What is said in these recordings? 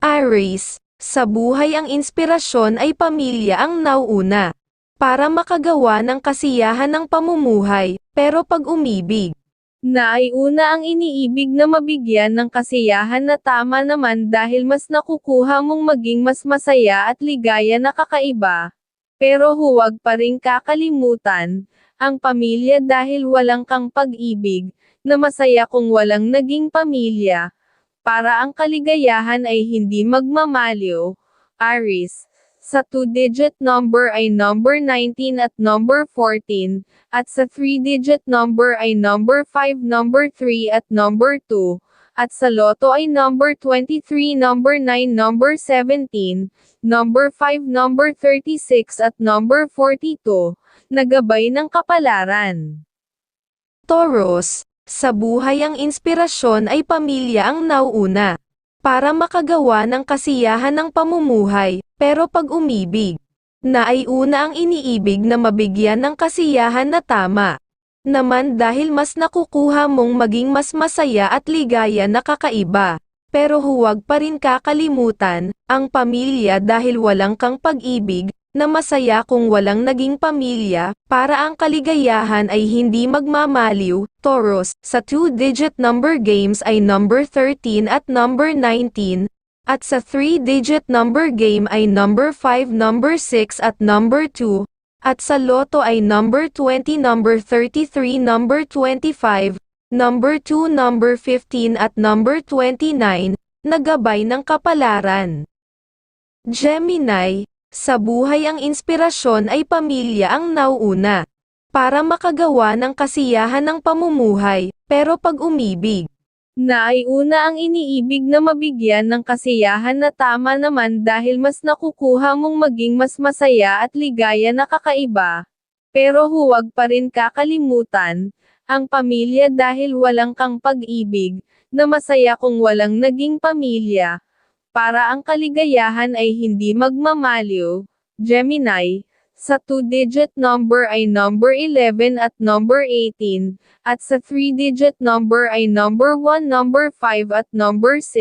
Aries, sa buhay ang inspirasyon ay pamilya ang nauuna. Para makagawa ng kasiyahan ng pamumuhay, pero pag umibig, na ay una ang iniibig na mabigyan ng kasiyahan na tama naman dahil mas nakukuha mong maging mas masaya at ligaya na kakaiba. Pero huwag pa rin kakalimutan, ang pamilya dahil walang kang pag-ibig, na masaya kung walang naging pamilya. Para ang kaligayahan ay hindi magmamaliw, Aris. Sa two-digit number ay number 19 at number 14, at sa three-digit number ay number 5, number 3 at number 2, at sa loto ay number 23, number 9, number 17, number 5, number 36 at number 42, nagabay ng kapalaran. Taurus, sa buhay ang inspirasyon ay pamilya ang nauuna. Para makagawa ng kasiyahan ng pamumuhay, pero pag umibig, na ay una ang iniibig na mabigyan ng kasiyahan na tama. Naman dahil mas nakukuha mong maging mas masaya at ligaya na kakaiba. Pero huwag pa rin kakalimutan, ang pamilya dahil walang kang pag-ibig, na masaya kung walang naging pamilya, para ang kaligayahan ay hindi magmamaliw, Taurus, sa two-digit number games ay number 13 at number 19, at sa three-digit number game ay number 5, number 6 at number 2, at sa loto ay number 20, number 33, number 25, number 2, number 15 at number 29, nagabay ng kapalaran. Gemini, sa buhay ang inspirasyon ay pamilya ang nauuna. Para makagawa ng kasiyahan ng pamumuhay, pero pag umibig, na ay una ang iniibig na mabigyan ng kasiyahan na tama naman dahil mas nakukuha mong maging mas masaya at ligaya na kakaiba. Pero huwag pa rin kakalimutan, ang pamilya dahil walang kang pag-ibig, na masaya kung walang naging pamilya. Para ang kaligayahan ay hindi magmamaliw, Gemini, sa two-digit number ay number 11 at number 18, at sa three-digit number ay number 1, number 5 at number 6,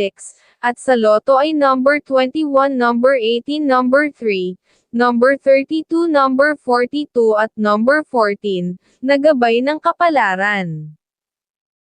at sa loto ay number 21, number 18, number 3, number 32, number 42 at number 14, nagabay ng kapalaran.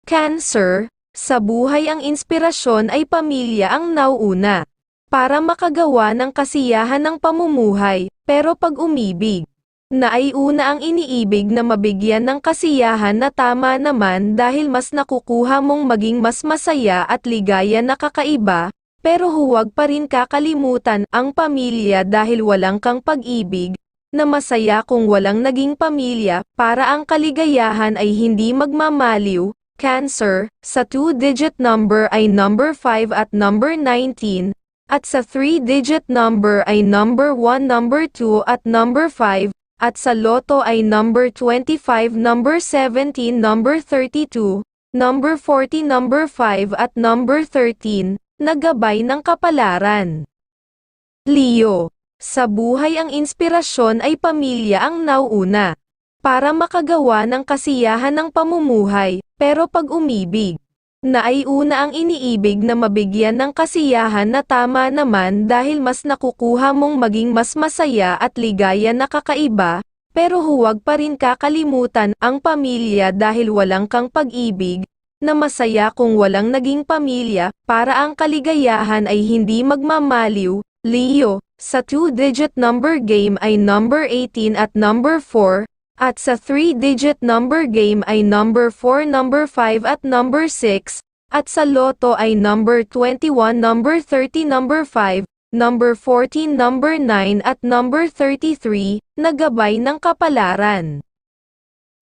Cancer, sa buhay ang inspirasyon ay pamilya ang nauuna. Para makagawa ng kasiyahan ng pamumuhay, pero pag umibig, na ay una ang iniibig na mabigyan ng kasiyahan na tama naman dahil mas nakukuha mong maging mas masaya at ligaya na kakaiba, pero huwag pa rin kakalimutan ang pamilya dahil walang kang pag-ibig, na masaya kung walang naging pamilya, para ang kaligayahan ay hindi magmamaliw, Cancer, sa two-digit number ay number 5 at number 19, at sa three-digit number ay number 1, number 2 at number 5, at sa loto ay number 25, number 17, number 32, number 40, number 5 at number 13, nagabay ng kapalaran. Leo, sa buhay ang inspirasyon ay pamilya ang nauuna. Para makagawa ng kasiyahan ng pamumuhay, pero pag umibig, na ay una ang iniibig na mabigyan ng kasiyahan na tama naman dahil mas nakukuha mong maging mas masaya at ligaya na kakaiba, pero huwag pa rin kakalimutan ang pamilya dahil walang kang pag-ibig, na masaya kung walang naging pamilya, para ang kaligayahan ay hindi magmamaliw, Leo, sa two-digit number game ay number 18 at number 4, at sa three-digit number game ay number 4, number 5 at number 6, at sa loto ay number 21, number 30, number 5, number 14, number 9 at number 33, nagabay ng kapalaran.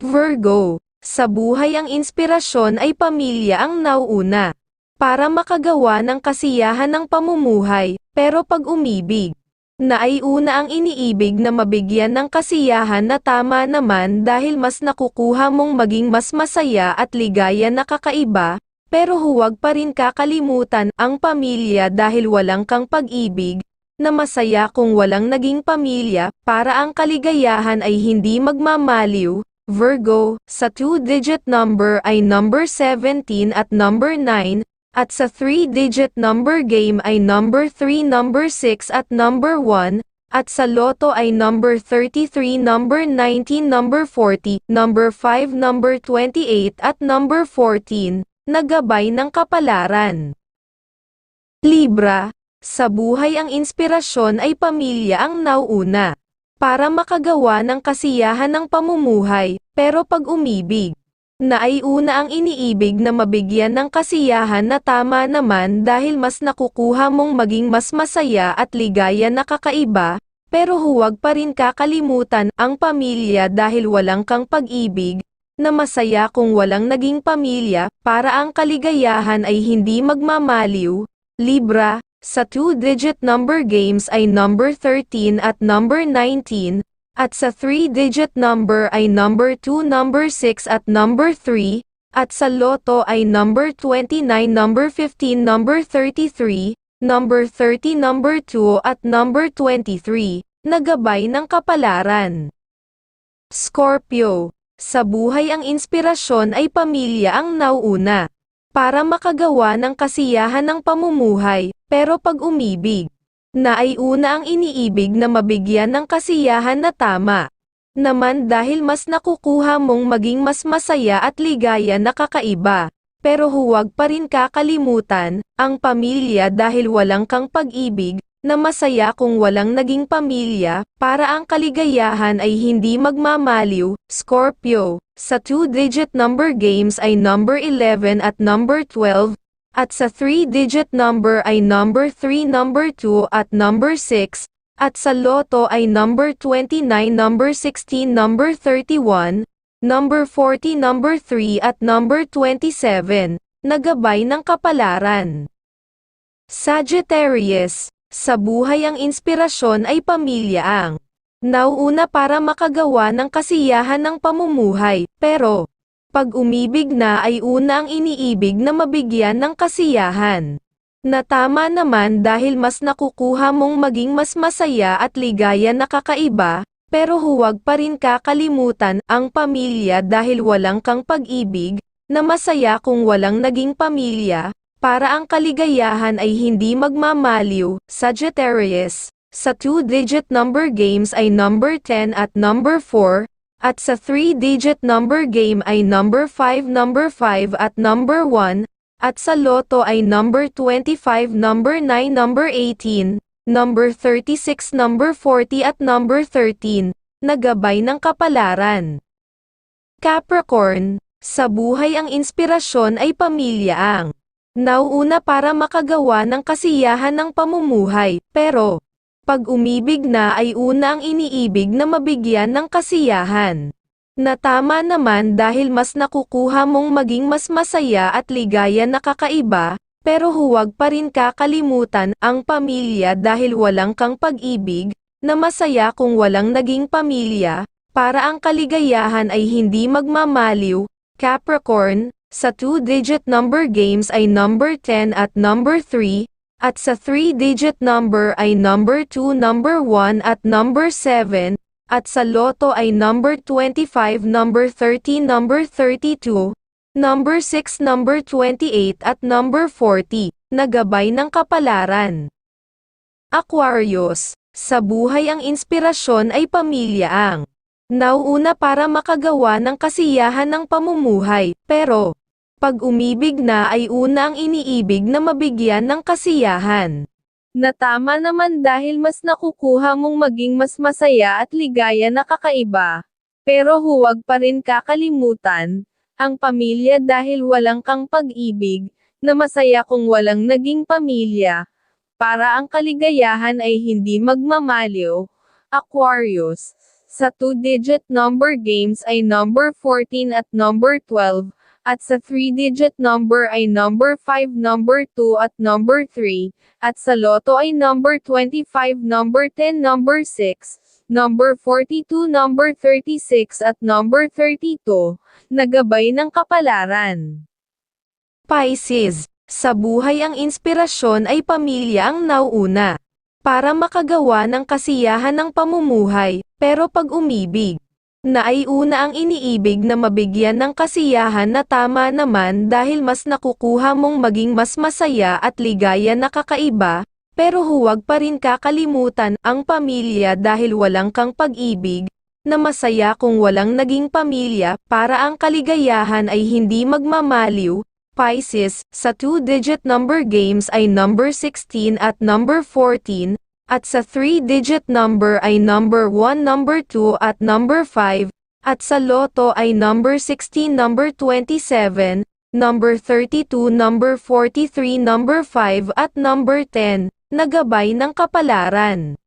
Virgo, sa buhay ang inspirasyon ay pamilya ang nauuna. Para makagawa ng kasiyahan ng pamumuhay, pero pag umibig, na ay una ang iniibig na mabigyan ng kasiyahan na tama naman dahil mas nakukuha mong maging mas masaya at ligaya na kakaiba, pero huwag pa rin kakalimutan ang pamilya dahil walang kang pag-ibig, na masaya kung walang naging pamilya, para ang kaligayahan ay hindi magmamaliw, Virgo, sa two-digit number ay number 17 at number 9, At sa 3-digit number game ay number 3, number 6 at number 1, at sa loto ay number 33, number 19, number 40, number 5, number 28 at number 14, na gabay ng kapalaran. Libra, sa buhay ang inspirasyon ay pamilya ang nauuna. Para makagawa ng kasiyahan ng pamumuhay, pero pag umibig, na ay una ang iniibig na mabigyan ng kasiyahan na tama naman dahil mas nakukuha mong maging mas masaya at ligaya na kakaiba, pero huwag pa rin kakalimutan ang pamilya dahil walang kang pag-ibig, na masaya kung walang naging pamilya, para ang kaligayahan ay hindi magmamaliw. Libra, sa two-digit number games ay number 13 at number 19, at sa 3-digit number ay number 2, number 6 at number 3, at sa loto ay number 29, number 15, number 33, number 30, number 2 at number 23, nagabay ng kapalaran. Scorpio, sa buhay ang inspirasyon ay pamilya ang nauuna. Para makagawa ng kasiyahan ng pamumuhay, pero pag umibig, na ay una ang iniibig na mabigyan ng kasiyahan na tama. Naman dahil mas nakukuha mong maging mas masaya at ligaya na kakaiba. Pero huwag pa rin kakalimutan, ang pamilya dahil walang kang pag-ibig, na masaya kung walang naging pamilya, para ang kaligayahan ay hindi magmamaliw. Scorpio, sa two-digit number games ay number 11 at number 12, at sa 3-digit number ay number 3, number 2 at number 6, at sa loto ay number 29, number 16, number 31, number 40, number 3 at number 27, nagabay ng kapalaran. Sagittarius, sa buhay ang inspirasyon ay pamilya ang nauuna para makagawa ng kasiyahan ng pamumuhay, pero pag umibig na ay una ang iniibig na mabigyan ng kasiyahan. Na tama naman dahil mas nakukuha mong maging mas masaya at ligaya na kakaiba, pero huwag pa rin kakalimutan ang pamilya dahil walang kang pag-ibig, na masaya kung walang naging pamilya, para ang kaligayahan ay hindi magmamaliw. Sagittarius, sa two-digit number games ay number 10 at number 4, at sa 3-digit number game ay number 5, number 5 at number 1, at sa loto ay number 25, number 9, number 18, number 36, number 40 at number 13, nagabay ng kapalaran. Capricorn, sa buhay ang inspirasyon ay pamilya ang nauuna para makagawa ng kasiyahan ng pamumuhay, pero pag umibig na ay una ang iniibig na mabigyan ng kasiyahan. Na tama naman dahil mas nakukuha mong maging mas masaya at ligaya na kakaiba, pero huwag pa rin kakalimutan ang pamilya dahil walang kang pag-ibig, na masaya kung walang naging pamilya, para ang kaligayahan ay hindi magmamaliw. Capricorn, sa two-digit number games ay number 10 at number 3, at sa 3-digit number ay number 2, number 1 at number 7, at sa loto ay number 25, number 13, number 32, number 6, number 28 at number 40, nagabay ng kapalaran. Aquarius, sa buhay ang inspirasyon ay pamilya ang nauuna para makagawa ng kasiyahan ng pamumuhay, pero pag umibig na ay una ang iniibig na mabigyan ng kasiyahan. Na tama naman dahil mas nakukuha mong maging mas masaya at ligaya na kakaiba. Pero huwag pa rin kakalimutan, ang pamilya dahil walang kang pag-ibig, na masaya kung walang naging pamilya. Para ang kaligayahan ay hindi magmamaliw. Aquarius, sa two-digit number games ay number 14 at number 12, at sa 3-digit number ay number 5, number 2 at number 3, at sa loto ay number 25, number 10, number 6, number 42, number 36 at number 32, nagabay ng kapalaran. Pisces, sa buhay ang inspirasyon ay pamilya ang nauuna. Para makagawa ng kasiyahan ng pamumuhay, pero pag umibig, na ay una ang iniibig na mabigyan ng kasiyahan na tama naman dahil mas nakukuha mong maging mas masaya at ligaya na kakaiba, pero huwag pa rin kakalimutan ang pamilya dahil walang kang pag-ibig, na masaya kung walang naging pamilya para ang kaligayahan ay hindi magmamaliw. Pisces, sa two-digit number games ay number 16 at number 14, at sa 3-digit number ay number 1, number 2 at number 5, at sa loto ay number 16, number 27, number 32, number 43, number 5 at number 10, nagabay ng kapalaran.